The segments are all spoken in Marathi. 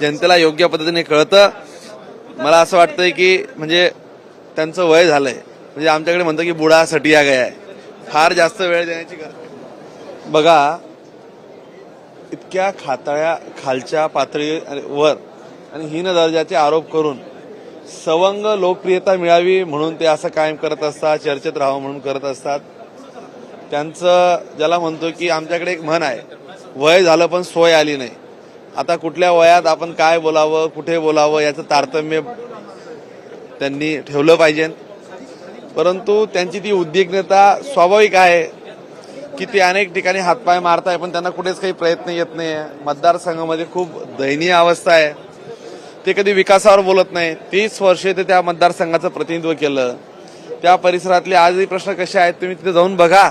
जनतेला योग्य पद्धतीने कळतं. मला असं वाटतंय की म्हणजे त्यांचं वय झालंय. म्हणजे आमच्याकडे म्हणतो की बुडा सटिया गया आहे फार जास्त वेळ देण्याची गरज बघा इतक्या खाताळ्या खालच्या पातळीवर आणि हीन दर्जाचे आरोप करून सवंग लोकप्रियता मिळावी म्हणून ते असं कायम करत असतात चर्चेत राहावं म्हणून करत असतात. त्यांचं ज्याला म्हणतो की आमच्याकडे एक म्हण आहे वय झालं पण सोय आली नाही. आता कुठल्या वयात आपण काय बोलावं कुठे बोलावं याचं तारतम्य त्यांनी ठेवलं पाहिजे. परंतु त्यांची ती उद्विग्नता स्वाभाविक आहे की ते अनेक ठिकाणी हातपाय मारताय पण त्यांना कुठेच काही प्रयत्न येत नाही मतदारसंघामध्ये खूप दयनीय अवस्था आहे. ते कधी विकासावर बोलत नाही. तीस वर्षे ते त्या मतदारसंघाचं प्रतिनिधित्व केलं. त्या परिसरातले आजही प्रश्न कसे आहेत तुम्ही तिथे जाऊन बघा.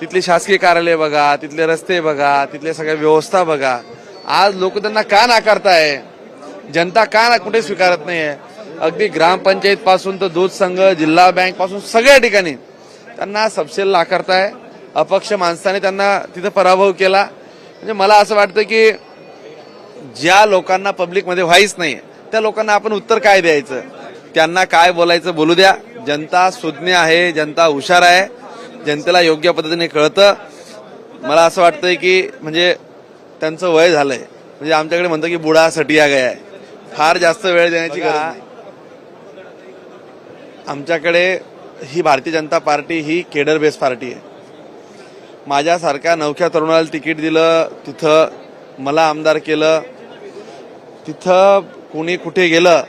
तिथली शासकीय कार्यालय बघा तिथले रस्ते बघा तिथल्या सगळ्या व्यवस्था बघा. आज लोक त्यांना का नाकारताय? जनता का ना कुठे स्वीकारत नाहीये? अगदी ग्रामपंचायत पासून तर दूध संघ जिल्हा बँकपासून सगळ्या ठिकाणी त्यांना सबसेल नाकारताय. अपक्ष माणसाने त्यांना तिथं पराभव केला. म्हणजे मला असं वाटतं की ज्या लोकांना पब्लिकमध्ये व्हायच नाही त्या लोकांना आपण उत्तर काय द्यायचं? त्यांना काय बोलायचं बोलू द्या. जनता सुज्ञ आहे जनता हुशार आहे. जनतेला योग्य पद्धतीने कळतं. मला असं वाटतंय की म्हणजे त्यांचं वय झालंय. म्हणजे आमच्याकडे म्हणतो की बुडा सटिया गया आहे फार जास्त वेळ देण्याची गरज. आमच्याकडे ही भारतीय जनता पार्टी ही केडर बेस पार्टी आहे. माझ्यासारख्या नवख्या तरुणाला तिकीट दिलं तिथं मला आमदार केलं तिथं कोणी कुठे गेलं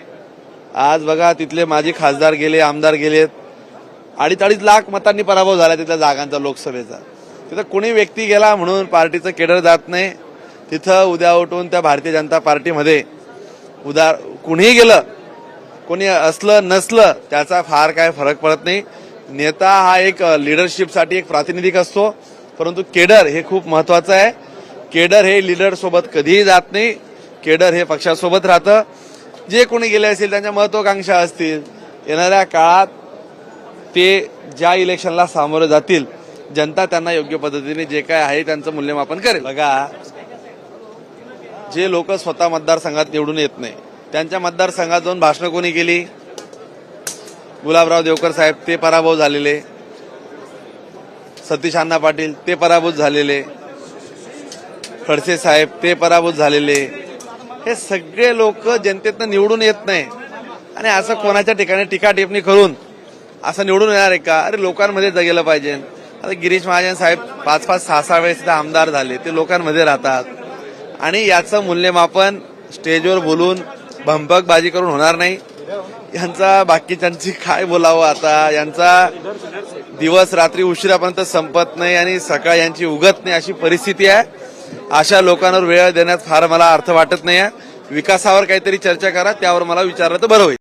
आज बघा तिथले माजी खासदार गेले आमदार गेलेत. अडीच अडीच लाख मतांनी पराभव झाला तिथल्या जागांचा लोकसभेचा. तिथं कोणी व्यक्ती गेला म्हणून पार्टीचं केडर जात नाही. तिथं उद्या उठून त्या भारतीय जनता पार्टीमध्ये उदा कुणीही गेलं कोणी असलं नसलं त्याचा फार काय फरक पडत नाही. नेता हा एक लिडरशिपसाठी एक प्रातिनिधिक असतो परंतु केडर हे खूप महत्वाचं आहे. केडर हे लिडरसोबत कधीही जात नाही. केडर हे पक्षासोबत राहतं. जे कोणी गेले असतील त्यांच्या महत्वाकांक्षा असतील. येणाऱ्या काळात ते ज्या इलेक्शनला सामोरं जातील जनता त्यांना योग्य पद्धतीने जे काय आहे त्यांचं मूल्यमापन करेल. बघा जे लोक स्वतः मतदारसंघात निवडून येत नाही त्यांच्या मतदारसंघात जाऊन भाषणं कोणी केली? गुलाबराव देवकर साहेब ते पराभव झालेले. सतीश अण्णा पाटील ते पराभूत झालेले. खडसे साहेब ते पराभूत झालेले. हे सगळे लोक जनतेतनं निवडून येत नाही. आणि असं कोणाच्या ठिकाणी टीका टिप्पणी करून असं निवडून येणार आहे का? अरे लोकांमध्ये जगेलं पाहिजे. आता गिरीश महाजन साहेब पाच पाच सहा सहा वेळेस आमदार झाले. ते लोकांमध्ये राहतात. आणि याचं मूल्यमापन स्टेजवर बोलून भंपकबाजी करून होणार नाही. यांचा बाकीच्यांची काय बोलावं आता? यांचा दिवस रात्री उशिरापर्यंत संपत नाही आणि सकाळ यांची उगत नाही अशी परिस्थिती आहे. अशा लोकांवर वेळ देण्यात फार मला अर्थ वाटत नाही आहे विकासावर काहीतरी चर्चा करा त्यावर मला विचारलं तर बरं होईल.